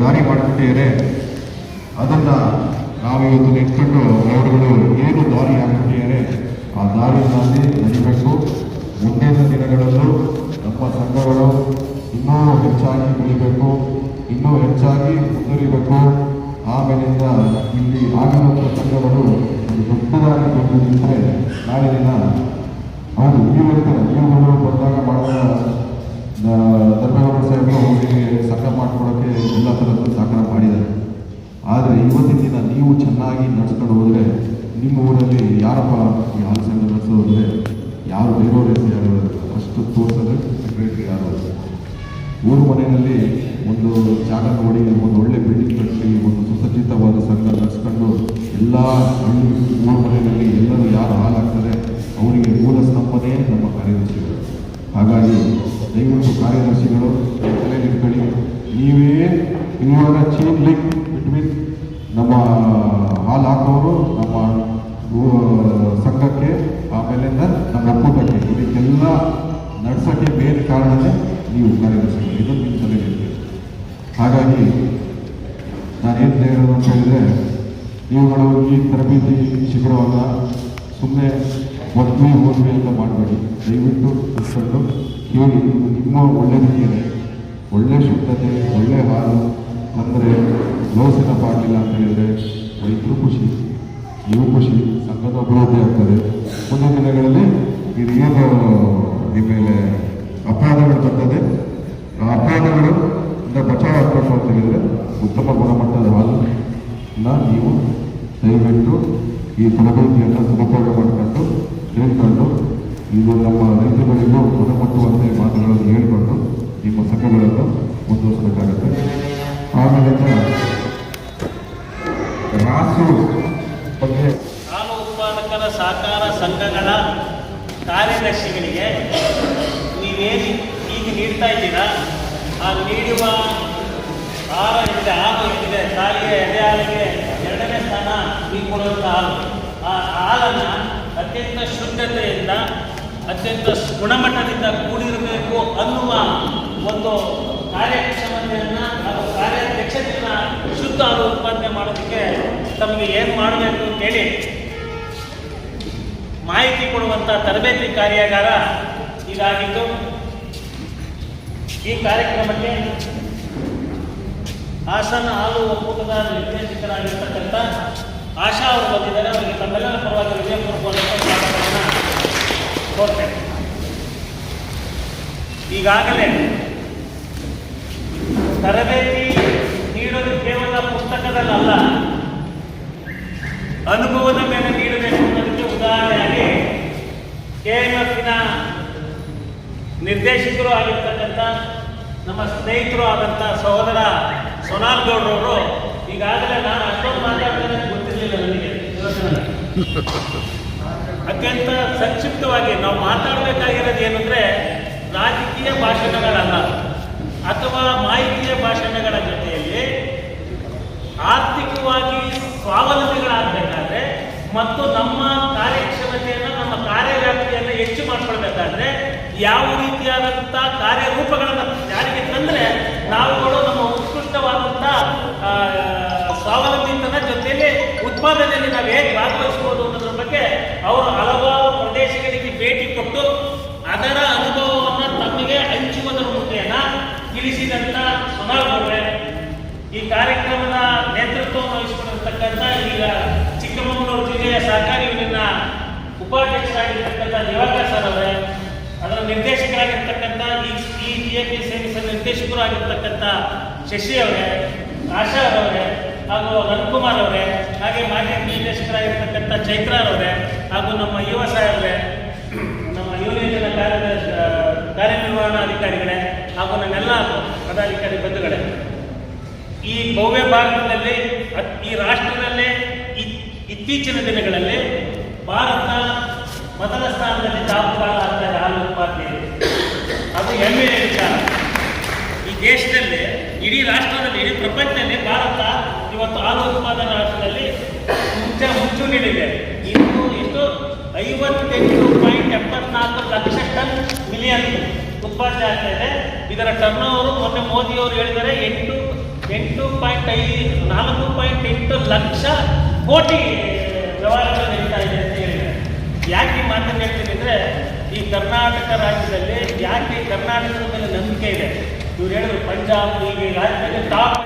ದಾರಿ ಮಾಡಿಬಿಟ್ಟಿದ್ದಾರೆ. ಅದನ್ನು ನಾವು ಇವತ್ತು ನಿಂತ್ಕೊಂಡು ಅವರುಗಳು ಏನು ದಾರಿ ಹಾಕಿದ್ದಾರೆ ಆ ದಾರಿಯಲ್ಲಿ ನಡೀಬೇಕು. ಮುಂದಿನ ದಿನಗಳಲ್ಲೂ ನಮ್ಮ ಸಂಘಗಳು ಇನ್ನೂ ಹೆಚ್ಚಾಗಿ ಬೆಳಿಬೇಕು, ಇನ್ನೂ ಹೆಚ್ಚಾಗಿ ಮುಂದುವರಿಬೇಕು ಆಮೇಲಿಂದ ಇಲ್ಲಿ ಆಗಿರುವಂಥ ಸಂಘಗಳು ದೊಡ್ಡದಾಗಿ ಬಂದು ನಿಂತರೆ ನಾಳೆ ದಿನ ಹೌದು ನೀವು ಹೇಳ್ತಾರೆ ನೀವುಗಳು ಬಂದಾಗ ಮಾಡುವ ಇವತ್ತಿನ ದಿನ ನೀವು ಚೆನ್ನಾಗಿ ನಡ್ಸ್ಕೊಂಡು ಹೋದರೆ ನಿಮ್ಮ ಊರಲ್ಲಿ ಯಾರಪ್ಪ ಈ ಹಾಲು ಸಂಘ ನಡೆಸೋದ್ರೆ ಯಾರು ಬೇರೆಯವ್ರ ಯಾರು? ಫಸ್ಟ್ ತೋರಿಸೋದು ಸೆಕ್ರೆಟರಿ ಯಾರು? ಊರು ಮನೆಯಲ್ಲಿ ಒಂದು ಜಾಗ ನೋಡಿ, ಒಂದು ಒಳ್ಳೆ ಬಿಲ್ಡಿಂಗ್ ಕಟ್ಟಿ, ಒಂದು ಸುಸಜ್ಜಿತವಾದ ಸಂಘ ನಡೆಸ್ಕೊಂಡು ಎಲ್ಲ ಊರು ಮನೆಯಲ್ಲಿ ಎಲ್ಲರೂ ಯಾರು ಹಾಲಾಗ್ತಾರೆ ಅವರಿಗೆ ಮೂಲ ಸ್ತಂಭನೇ ನಮ್ಮ ಕಾರ್ಯದರ್ಶಿಗಳು. ಹಾಗಾಗಿ ದಯವಿಟ್ಟು ಕಾರ್ಯದರ್ಶಿಗಳು, ತಲೆ ನಿಂತ್ಕೊಳ್ಳಿ ನೀವೇ ಇವಾಗ ಚೀನ್ ಲಿಂಕ್ ನಮ್ಮ, ಹಾಲು ಹಾಕೋರು ನಮ್ಮ ಸಂಘಕ್ಕೆ, ಆಮೇಲಿಂದ ನಮ್ಮ ಒಕ್ಕೂಟಕ್ಕೆ. ಇದಕ್ಕೆಲ್ಲ ನಡೆಸೋಕ್ಕೆ ಬೇರೆ ಕಾರಣನೇ ನೀವು ಕಾರ್ಯದರ್ಶಿಗಳು. ಇದು ನಿಮ್ಮ ತಲೆ ನಿಂತಿದೆ ಹಾಗಾಗಿ ನಾನೇನು ಹೇಳೋದು ಅಂತ ಹೇಳಿದರೆ, ನೀವುಗಳು ಈ ತರಬೇತಿ ಶಿಬಿರವನ್ನು ಸುಮ್ಮನೆ ಒದ್ವಿ ಓದ್ವಿ ಅಂತ ಮಾಡಬೇಡಿ. ದಯವಿಟ್ಟು ಕೇಳಿ. ನಿಮ್ಮ ಒಳ್ಳೆ ಒಳ್ಳೆಯದಿದೆ ಒಳ್ಳೆ ಶುದ್ಧತೆ, ಒಳ್ಳೆ ಹಾಲು ಅಂದರೆ ಲೋಸಿನ ಪಾಡಿಲ್ಲ ಅಂತ ಹೇಳಿದರೆ ರೈತರು ಖುಷಿ. ನೀವು ಖುಷಿ, ಸಂಘದ ಅಭಿವೃದ್ಧಿ ಆಗ್ತದೆ. ಮುಂದಿನ ದಿನಗಳಲ್ಲಿ ಇದು ಏನು ಮೇಲೆ ಅಪರಾಧಗಳು ಬರ್ತದೆ ಆ ಅಪರಾಧಗಳು ಬಚಾವ್ ಆಗಬೇಕು ಅಂತ ಹೇಳಿದರೆ ಉತ್ತಮ ಗುಣಮಟ್ಟದ ಹಾಲನ್ನ ನೀವು ದಯವಿಟ್ಟು ಈ ತರಬೇತಿಯನ್ನು ಸದುಪಯೋಗ ಮಾಡಿಕೊಂಡು ತಿಳ್ಕೊಂಡು ಇದು ನಮ್ಮ ರೈತರುಗಳಿಗೂ ಗುಣಮಟ್ಟವಂತೆ ಸಹಕಾರ ಸಂಘಗಳ ಕಾರ್ಯದರ್ಶಿಗಳಿಗೆ ನೀವೇನು ಈಗ ನೀಡ್ತಾ ಇದ್ದೀರಾ? ಆ ನೀಡುವ ಆಹಾರ ಏನಿದೆ ಹಾಲು ಏನಿದೆ ತಾಯಿಗೆ ಎದೆ ಹಾಲಿಗೆ ಎರಡನೇ ಸ್ಥಾನ ನೀವು ಕೊಡುವಂಥ ಹಾಲು. ಆ ಹಾಲನ್ನು ಅತ್ಯಂತ ಶುದ್ಧತೆಯಿಂದ, ಅತ್ಯಂತ ಗುಣಮಟ್ಟದಿಂದ ಕೂಡಿರಬೇಕು ಅನ್ನುವ ಒಂದು ಕಾರ್ಯಕ್ಷಮತೆಯನ್ನು ಹಾಗೂ ಕಾರ್ಯಾಧ್ಯಕ್ಷತೆಯನ್ನು ಶುದ್ಧ ಹಾಲು ಉತ್ಪಾದನೆ ಮಾಡೋದಕ್ಕೆ ತಮಗೆ ಏನು ಮಾಡಬೇಕು ಅಂತೇಳಿ ಮಾಹಿತಿ ಕೊಡುವಂಥ ತರಬೇತಿ ಕಾರ್ಯಾಗಾರ ಇದಾಗಿತ್ತು ಈ ಕಾರ್ಯಕ್ರಮಕ್ಕೆ ಹಾಸನ ಹಾಲು ಒಕ್ಕೂಟದ ನಿರ್ದೇಶಕರಾಗಿರ್ತಕ್ಕಂಥ ಆಶಾ ಅವರು ಬಂದಿದ್ದಾರೆ. ಅವರಿಗೆ ತಮ್ಮೆಲ್ಲರ ಪರವಾಗಿ ಸ್ವಾಗತವನ್ನು ಕೋರ್ತೇನೆ ಈಗಾಗಲೇ ತರಬೇತಿ ನೀಡೋದು ಕೇವಲ ಪುಸ್ತಕದಲ್ಲಲ್ಲ ಅನುಭವದ ಮೇಲೆ ನೀಡಬೇಕು ಅನ್ನೋದಕ್ಕೆ ಉದಾಹರಣೆಯಾಗಿ ಕೆ ಎಂ ಎಫ್ನ ನಿರ್ದೇಶಕರು ಆಗಿರ್ತಕ್ಕಂಥ ನಮ್ಮ ಸ್ನೇಹಿತರು ಆದಂಥ ಸಹೋದರ ಸೋನಾಲ್ ಗೌಡ್ರವರು, ಈಗಾಗಲೇ ನಾನು ಅಷ್ಟೊಂದು ಮಾತಾಡ್ತೇನೆ ಗೊತ್ತಿರಲಿಲ್ಲ ನನಗೆ. ಅತ್ಯಂತ ಸಂಕ್ಷಿಪ್ತವಾಗಿ ನಾವು ಮಾತಾಡಬೇಕಾಗಿರೋದು ಏನಂದ್ರೆ ರಾಜಕೀಯ ಭಾಷಣಗಳಲ್ಲ, ಅಥವಾ ಮಾಹಿತಿಯ ಭಾಷಣಗಳ ಜೊತೆಯಲ್ಲಿ ಆರ್ಥಿಕವಾಗಿ ಸ್ವಾವಲಂಬಿಗಳಾಗಬೇಕಾದ್ರೆ ಮತ್ತು ನಮ್ಮ ಹೆಚ್ಚು ಮಾಡ್ಕೊಳ್ಬೇಕಾದ್ರೆ ಯಾವ ರೀತಿಯಾದಂಥ ಕಾರ್ಯರೂಪಗಳನ್ನು ಜಾರಿಗೆ ತಂದರೆ ನಾವುಗಳು ನಮ್ಮ ಉತ್ಕೃಷ್ಟವಾದಂಥ ಸ್ವಾವಲಂಬಿತನ ಜೊತೆಯಲ್ಲಿ ಉತ್ಪಾದನೆಯಲ್ಲಿ ನಾವು ಹೇಗೆ ಭಾಗವಹಿಸ್ಬೋದು ಅನ್ನೋದ್ರ ಬಗ್ಗೆ ಅವರು ಹಲವಾರು ಪ್ರದೇಶಗಳಿಗೆ ಭೇಟಿ ಕೊಟ್ಟು ಅದರ ಅನುಭವವನ್ನು ತಮಗೆ ಹಂಚುವುದರ ಮುಖೇನ ತಿಳಿಸಿದಂಥ ಸೊನಾಲ್ ಅವರೇ ಈ ಕಾರ್ಯಕ್ರಮದ ನೇತೃತ್ವವನ್ನು ವಹಿಸಿಕೊಂಡಿರ್ತಕ್ಕಂಥ ಈಗ ಚಿಕ್ಕಮಗಳೂರು ಜಿಲ್ಲೆಯ ಸಹಕಾರಿ ಯೂನಿಯನ್ನ ಉಪಾಧ್ಯಕ್ಷರಾಗಿರ್ತಕ್ಕಂಥ ದಿವಾಕರ್ ಸರ್ ಅವರೇ ಅದರ ನಿರ್ದೇಶಕರಾಗಿರ್ತಕ್ಕಂಥ ಈ ಈ ಸೇವಿಸ ನಿರ್ದೇಶಕರು ಆಗಿರ್ತಕ್ಕಂಥ ಶಶಿ ಅವರೇ, ಆಶಾ ಅವರೇ ಹಾಗೂ ರವಿಕುಮಾರ್ ಅವರೇ, ಹಾಗೆ ಮಾಜಿ ನಿರ್ದೇಶಕರಾಗಿರ್ತಕ್ಕಂಥ ಚೈತ್ರಾರವರೇ ಹಾಗೂ ನಮ್ಮ ಯುವ ಸಾಹೇಬ್ರೆ ನಮ್ಮ ಯೂನಿಯನ್ನ ಕಾರ್ಯನಿರ್ವಹಣಾ ಅಧಿಕಾರಿಗಳೇ ಹಾಗೂ ನನ್ನೆಲ್ಲ ಪದಾಧಿಕಾರಿ ಬಂಧುಗಳೇ. ಈ ಭವ್ಯ ಭಾರತದಲ್ಲಿ ಈ ರಾಷ್ಟ್ರದಲ್ಲೇ ಇತ್ತೀಚಿನ ದಿನಗಳಲ್ಲಿ ಭಾರತ ಮೊದಲ ಸ್ಥಾನದಲ್ಲಿ ದಾಪುಗಾಲಾಗ್ತಾ ಇದೆ ಹಾಲು ಉತ್ಪಾದನೆ ಅದು ಈ ದೇಶದಲ್ಲಿ, ಇಡೀ ರಾಷ್ಟ್ರದಲ್ಲಿ, ಇಡೀ ಪ್ರಪಂಚದಲ್ಲಿ ಭಾರತ ಇವತ್ತು ಹಾಲು ಉತ್ಪಾದನಾ ರಾಷ್ಟ್ರದಲ್ಲಿ ಮುಂಚೆ ಮುಂಚೂಣಿಲಿದೆ ಇನ್ನು ಇಷ್ಟು ಐವತ್ತೆಂಟು ಪಾಯಿಂಟ್ ಎಪ್ಪತ್ನಾಲ್ಕು ಲಕ್ಷ ಟನ್ ಮಿಲಿಯನ್ ಉತ್ಪಾದನೆ ಆಗ್ತಾ ಇದೆ. ಇದರ ಟರ್ನ್ ಅವರು ಮೊನ್ನೆ ಮೋದಿಯವರು ಹೇಳಿದರೆ ಎಂಟು ಎಂಟು ಪಾಯಿಂಟ್ ಐ, ನಾಲ್ಕು ಪಾಯಿಂಟ್ ಎಂಟು ಲಕ್ಷ ಕೋಟಿ ವ್ಯವಹಾರಗಳು ನಡೀತಾ ಇದೆ ಅಂತ ಹೇಳಿದ್ದಾರೆ. ಯಾಕೆ ಈ ಮಾತನ್ನು ಹೇಳ್ತೀನಿ ಅಂದರೆ, ಈ ಕರ್ನಾಟಕ ರಾಜ್ಯದಲ್ಲಿ, ಯಾಕೆ ಕರ್ನಾಟಕದ ಮೇಲೆ ನಂಬಿಕೆ ಇದೆ? ಇವ್ರು ಹೇಳಿದ್ರು ಪಂಜಾಬ್ ಈಗ ರಾಜ್ಯದಲ್ಲಿ ಟಾಪ್